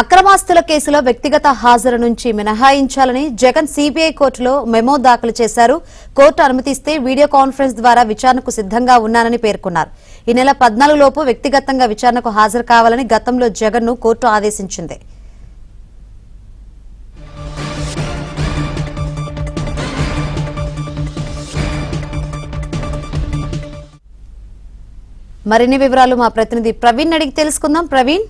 అక్రమాస్తుల కేసులో వ్యక్తిగత హాజరు నుంచి మినహాయించాలని జగన్ సీబీఐ కోర్టులో మెమో దాఖలు చేశారు. కోర్టు అనుమతిస్తే వీడియో కాన్ఫరెన్స్ ద్వారా విచారణకు సిద్ధంగా ఉన్నానని పేర్కొన్నారు. ఈ నెల పద్నాలుగు లోపు వ్యక్తిగతంగా విచారణకు హాజరు కావాలని గతంలో జగన్ను కోర్టు ఆదేశించింది. మరిన్ని వివరాలు మా ప్రతినిధి ప్రవీణ్ అడిగి తెలుసుకుందాం. ప్రవీణ్?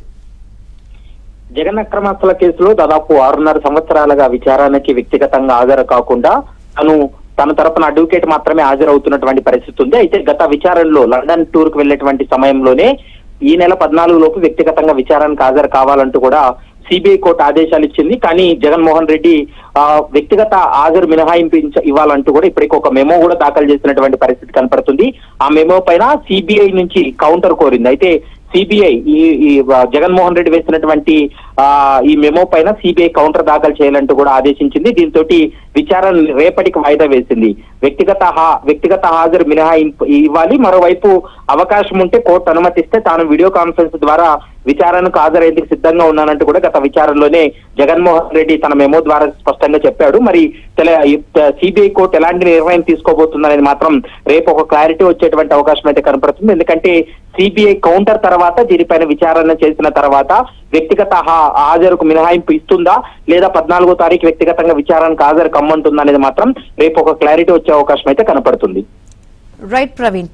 జగన్ అక్రమాస్తుల కేసులో దాదాపు ఆరున్నర సంవత్సరాలుగా విచారణకి వ్యక్తిగతంగా హాజరు కాకుండా తను తన తరపున అడ్వకేట్ మాత్రమే హాజరవుతున్నటువంటి పరిస్థితి ఉంది. అయితే గత విచారణలో లండన్ టూర్కు వెళ్ళేటువంటి సమయంలోనే ఈ నెల పద్నాలుగు లోపు వ్యక్తిగతంగా విచారణకు హాజరు కావాలంటూ కూడా సిబిఐ కోర్టు ఆదేశాలు ఇచ్చింది. కానీ జగన్మోహన్ రెడ్డి ఆ, వ్యక్తిగత హాజరు మినహాయింపు ఇవ్వాలంటూ కూడా ఇప్పటికి ఒక మెమో కూడా దాఖలు చేసినటువంటి పరిస్థితి కనపడుతుంది. ఆ మెమో పైన సిబిఐ నుంచి కౌంటర్ కోరింది. అయితే సిబిఐ ఈ ఈ జగన్మోహన్ రెడ్డి వేసినటువంటి ఆ ఈ మెమో పైన సిబిఐ కౌంటర్ దాఖలు చేయాలంటూ కూడా ఆదేశించింది. దీంతో విచారణ రేపటికి వాయిదా వేసింది. వ్యక్తిగత హా- వ్యక్తిగత హాజరు మినహాయింపు ఇవ్వాలి. మరోవైపు అవకాశం ఉంటే కోర్టు అనుమతిస్తే తాను వీడియో కాన్ఫరెన్స్ ద్వారా విచారణకు హాజరయ్యేందుకు సిద్ధంగా ఉన్నానంటూ కూడా గత విచారణలోనే జగన్మోహన్ రెడ్డి తన మెమో ద్వారా స్పష్టంగా చెప్పాడు. మరి సిబిఐ కోర్టు ఎలాంటి నిర్ణయం తీసుకోబోతుందనేది మాత్రం రేపు ఒక క్లారిటీ వచ్చేటువంటి అవకాశం అయితే కనపడుతుంది. ఎందుకంటే సిబిఐ కౌంటర్ తర్వాత దీనిపైన విచారణ చేసిన తర్వాత వ్యక్తిగత హా- హాజరుకు మినహాయింపు ఇస్తుందా? లేదా పద్నాలుగో తారీఖు వ్యక్తిగతంగా విచారణకు హాజరు కమ్మంటుందా అనేది మాత్రం రేపు ఒక క్లారిటీ వచ్చే అవకాశం అయితే కనపడుతుంది. రైట్ ప్రవీణ్